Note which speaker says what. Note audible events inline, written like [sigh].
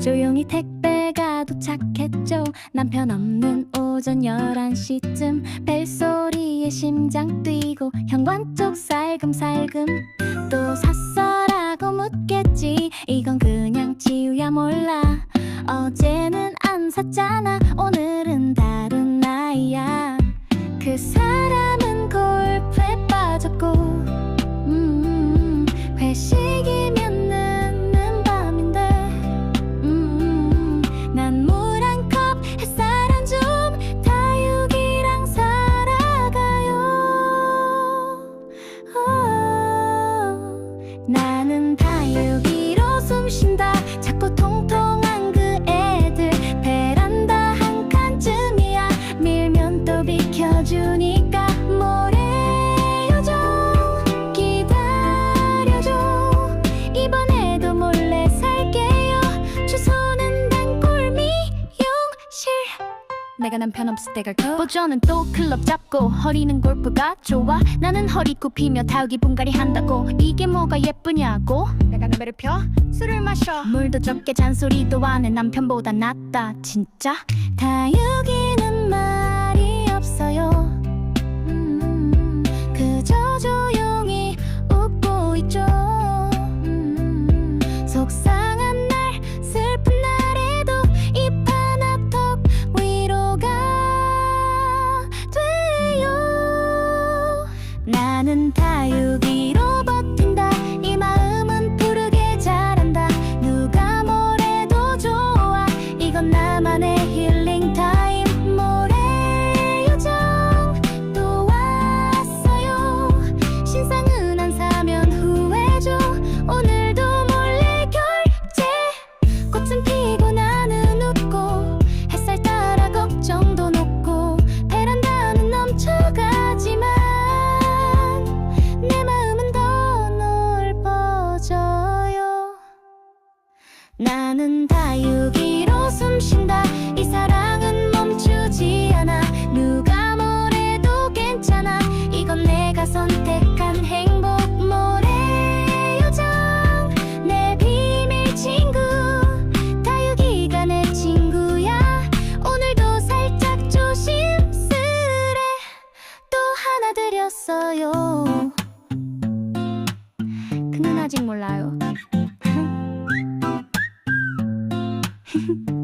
Speaker 1: 조용히 택배가 도착했죠. 남편 없는 오전 11시쯤 벨소리에 심장 뛰고 현관 쪽 살금살금 또 샀어라고 묻겠지. 이건 그냥 지우야 몰라. 어제는 안 샀잖아. 오늘은 다른 나이야. 그 사람은 골프에 빠졌고 내가 남편 없을 때 갈까? 보조는 또 클럽 잡고 허리는 골프가 좋아. 나는 허리 굽히며 다육이 분갈이 한다고. 이게 뭐가 예쁘냐고? 내가 담배를 펴? 술을 마셔. 물도 적게 잔소리도 안 해. 남편보다 낫다 진짜. 다육이 나는 다육이로 숨 쉰다. 이 사랑은 멈추지 않아. 누가 뭐래도 괜찮아. 이건 내가 선택한 행복 모래 요정. 내 비밀 친구. 다육이가 내 친구야. 오늘도 살짝 조심스레 또 하나 드렸어요. 그는 아직 몰라요. Mm-hmm. [laughs]